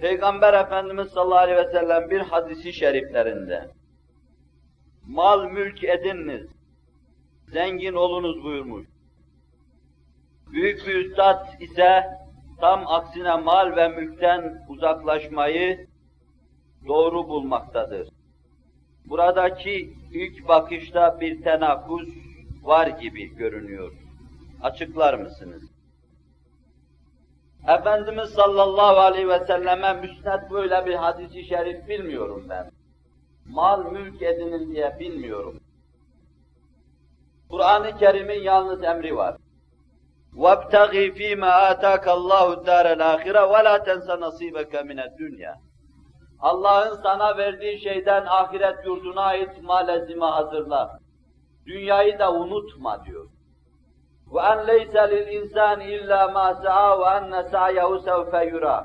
Peygamber Efendimiz sallallahu aleyhi ve sellem bir hadisi şeriflerinde mal mülk edininiz, zengin olunuz buyurmuş. Büyük bir üstad ise tam aksine mal ve mülkten uzaklaşmayı doğru bulmaktadır. Buradaki ilk bakışta bir tenakuz var gibi görünüyor. Açıklar mısınız? Efendimiz sallallahu aleyhi ve selleme müsned böyle bir hadisi şerif bilmiyorum ben. Mal mülk edinin diye bilmiyorum. Kur'an-ı Kerim'in yalnız emri var. وَابْتَغِي ف۪ي مَا آتَاكَ اللّٰهُ الدَّارَ الْآخِرَةِ وَلَا تَنْسَ نَصِيبَكَ مِنَ الدُّنْيَا Allah'ın sana verdiği şeyden ahiret yurduna ait malezime hazırla. Dünyayı da unutma diyor. وَاَنْ لَيْسَ لِلْاِنْسَانِ اِلَّا مَا سَعَى وَاَنَّ سَعْيَهُ سَوْفَ يُرَى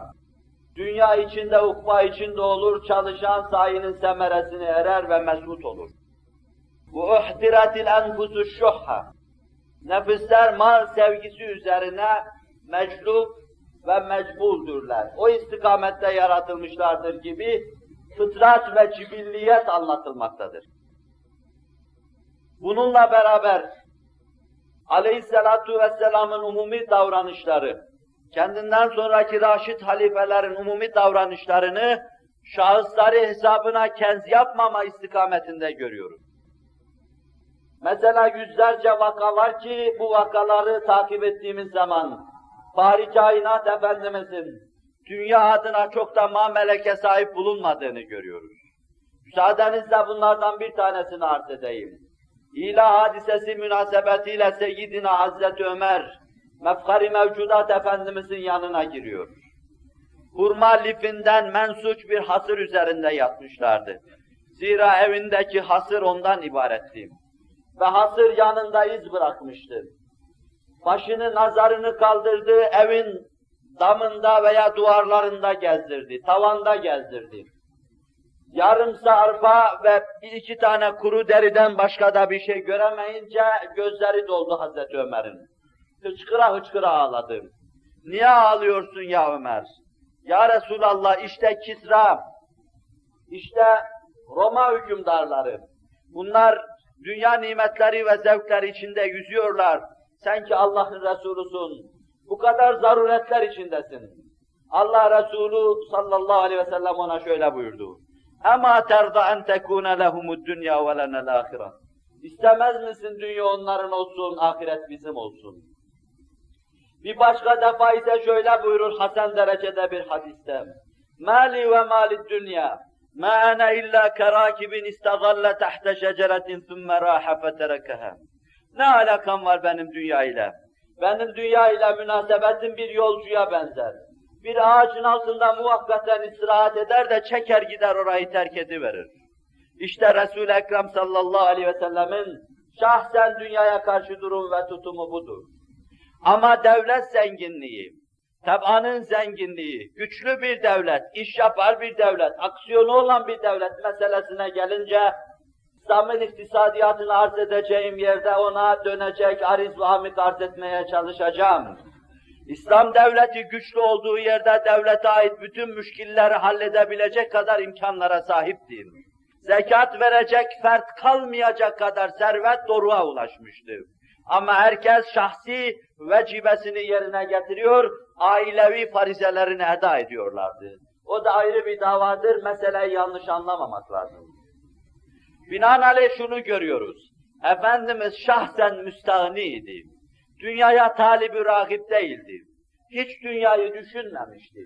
Dünya içinde, ukba içinde olur, çalışan sayının semeresini erer ve mesut olur. وَاُحْتِرَتِ الْاَنْفُسُ الشُّحَّ Nefisler mal sevgisi üzerine meclub ve mecbuldürler. O istikamette yaratılmışlardır gibi fıtrat ve cibilliyet anlatılmaktadır. Bununla beraber Aleyhisselatu Vesselam'ın umumi davranışları, kendinden sonraki raşit halifelerin umumi davranışlarını şahısları hesabına kenz yapmama istikametinde görüyoruz. Mesela yüzlerce vaka var ki bu vakaları takip ettiğimiz zaman Fahri Kainat Efendimizin dünya adına çok da mameleke sahip bulunmadığını görüyoruz. Müsaadenizle bunlardan bir tanesini arz edeyim. İlah hadisesi münasebetiyle Seyyidina Hazreti Ömer, mefkari mevcudat Efendimizin yanına giriyor. Hurma lifinden mensuç bir hasır üzerinde yatmışlardı. Zira evindeki hasır ondan ibaretti. Ve hasır yanında iz bırakmıştı. Başını, nazarını kaldırdı, evin damında veya duvarlarında gezdirdi, tavanda gezdirdi. Yarımsa arpa ve bir iki tane kuru deriden başka da bir şey göremeyince gözleri doldu Hazreti Ömer'in. Hıçkıra hıçkıra ağladı. Niye ağlıyorsun ya Ömer? Ya Resulallah işte Kisra, işte Roma hükümdarları. Bunlar dünya nimetleri ve zevkleri içinde yüzüyorlar. Sen ki Allah'ın Resulusun. Bu kadar zaruretler içindesin. Allah Resulü sallallahu aleyhi ve sellem ona şöyle buyurdu. Ama terda en tekune lehumud dünya ve lenel. İstemez misin dünya onların olsun, ahiret bizim olsun. Bir başka defa ise şöyle buyurur Hasan derecede bir hadiste. Mali ve mali dünya. Ma ana illa kerakibin istagalle tahte şeceretin thumme raha feterekeha. Ne alakam var benim dünya ile? Benim dünya ile münasebetim bir yolcuya benzer. Bir ağacın altında muhakkaten istirahat eder de çeker gider orayı terk ediverir. İşte Resul-i Ekrem sallallahu aleyhi ve sellemin şahsen dünyaya karşı durum ve tutumu budur. Ama devlet zenginliği, tabanın zenginliği, güçlü bir devlet, iş yapar bir devlet, aksiyonu olan bir devlet meselesine gelince İslam'ın iktisadiyatını arz edeceğim yerde ona dönecek ariz ve arz etmeye çalışacağım. İslam devleti güçlü olduğu yerde devlete ait bütün müşkilleri halledebilecek kadar imkanlara sahiptir. Zekat verecek fert kalmayacak kadar servet doruğa ulaşmıştır. Ama herkes şahsi vecibesini yerine getiriyor, ailevi farizelerini eda ediyorlardı. O da ayrı bir davadır, meseleyi yanlış anlamamak lazım. Binaenaleyh şunu görüyoruz. Efendimiz şahsen müstahniydi. Dünyaya talibi rahip değildi. Hiç dünyayı düşünmemişti.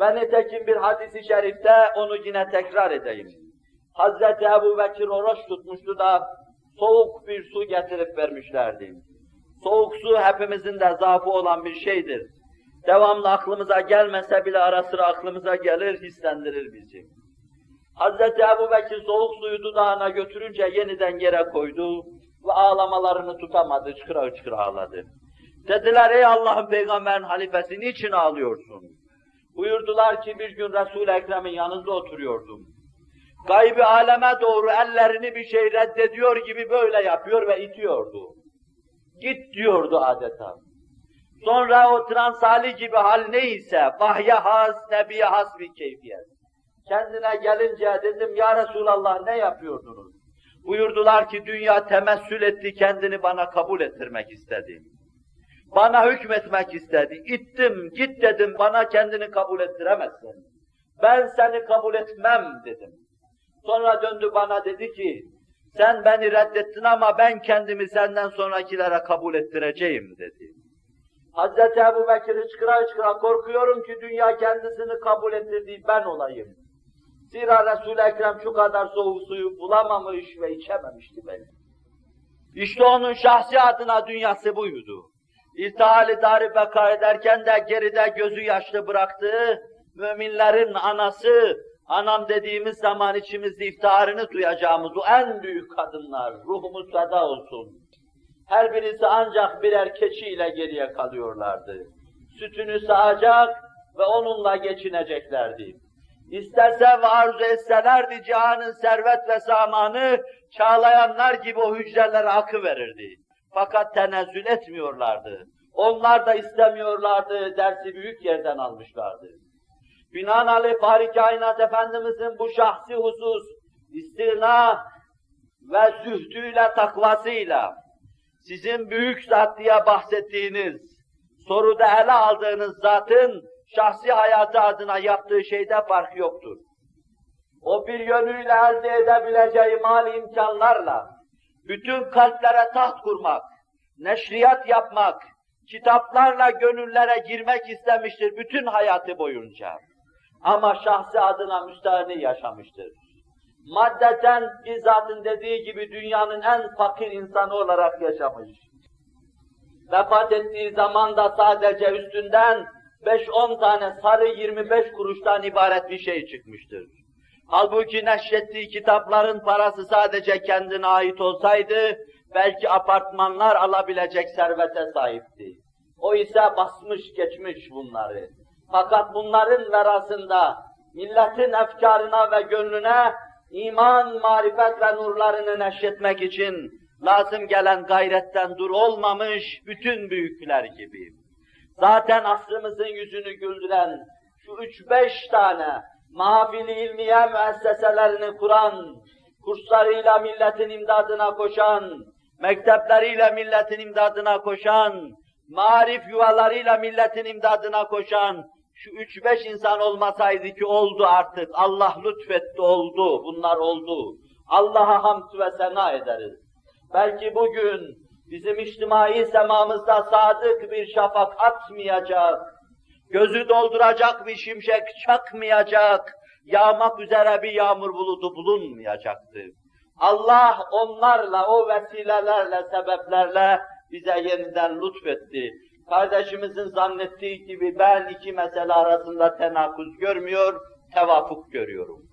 Ve nitekim bir hadisi şerifte onu yine tekrar edeyim. Hazreti Ebu Bekir oruç tutmuştu da soğuk bir su getirip vermişlerdi. Soğuk su hepimizin de zaafı olan bir şeydir. Devamlı aklımıza gelmese bile ara sıra aklımıza gelir, hislendirir bizi. Hazreti Ebu Bekir soğuk suyu dudağına götürünce yeniden yere koydu ve ağlamalarını tutamadı, çıkıra çıkıra ağladı. Dediler ey Allah'ın peygamberin halifesi niçin ağlıyorsun? Buyurdular ki bir gün Resul-i Ekrem'in yanında oturuyordum. Gaybi aleme doğru ellerini bir şey reddediyor gibi böyle yapıyor ve itiyordu. Git diyordu adeta. Sonra o transali gibi hal neyse, vahye has, nebiye has bir keyfiyet. Kendine gelince dedim, Ya Resulallah ne yapıyordunuz? Buyurdular ki, dünya temessül etti, kendini bana kabul ettirmek istedi. Bana hükmetmek istedi. İttim, git dedim, bana kendini kabul ettiremezsin. Ben seni kabul etmem dedim. Sonra döndü bana dedi ki, sen beni reddettin ama ben kendimi senden sonrakilere kabul ettireceğim dedi. Hazreti Ebu Bekir hıçkıra hıçkıra korkuyorum ki dünya kendisini kabul ettirdiği ben olayım. Zira Resul-i Ekrem şu kadar soğuk suyu bulamamış ve içememişti beni. İşte onun şahsi adına dünyası buydu. İltihali dari beka ederken de geride gözü yaşlı bıraktığı müminlerin anası, anam dediğimiz zaman içimizde iftiharını duyacağımız o en büyük kadınlar, ruhumuz feda olsun. Her birisi ancak birer keçiyle geriye kalıyorlardı. Sütünü sağacak ve onunla geçineceklerdi. İsterse ve arzu etselerdi cihanın servet ve samanı, çağlayanlar gibi o hücrelere akı verirdi. Fakat tenezzül etmiyorlardı. Onlar da istemiyorlardı, dersi büyük yerden almışlardı. Binaenaleyh Fahri Kainat Efendimizin bu şahsi husus, istina ve zühdüyle, takvasıyla, sizin büyük zat diye bahsettiğiniz, soruda ele aldığınız zatın şahsi hayatı adına yaptığı şeyde fark yoktur. O bir yönüyle elde edebileceği mali imkanlarla bütün kalplere taht kurmak, neşriyat yapmak, kitaplarla gönüllere girmek istemiştir bütün hayatı boyunca. Ama şahsi adına müstahni yaşamıştır. Maddeten bizzatın dediği gibi dünyanın en fakir insanı olarak yaşamış. Vefat ettiği zaman da sadece üstünden 5-10 tane sarı 25 kuruştan ibaret bir şey çıkmıştır. Halbuki neşrettiği kitapların parası sadece kendine ait olsaydı, belki apartmanlar alabilecek servete sahipti. O ise basmış geçmiş bunları. Fakat bunların verasında milletin efkarına ve gönlüne iman, marifet ve nurlarını neşretmek için lazım gelen gayretten dur olmamış bütün büyükler gibi. Zaten asrımızın yüzünü güldüren şu üç beş tane mahfili ilmiye müesseselerini kuran, kurslarıyla milletin imdadına koşan, mektepleriyle milletin imdadına koşan, marif yuvalarıyla milletin imdadına koşan, şu üç beş insan olmasaydı ki oldu artık, Allah lütfetti oldu, bunlar oldu. Allah'a hamd ve sena ederiz. Belki bugün bizim içtimai semamızda sadık bir şafak atmayacak, gözü dolduracak bir şimşek çakmayacak, yağmak üzere bir yağmur bulutu bulunmayacaktı. Allah onlarla, o vesilelerle, sebeplerle bize yeniden lütfetti. Kardeşimizin zannettiği gibi ben iki mesele arasında tenakuz görmüyor, tevafuk görüyorum.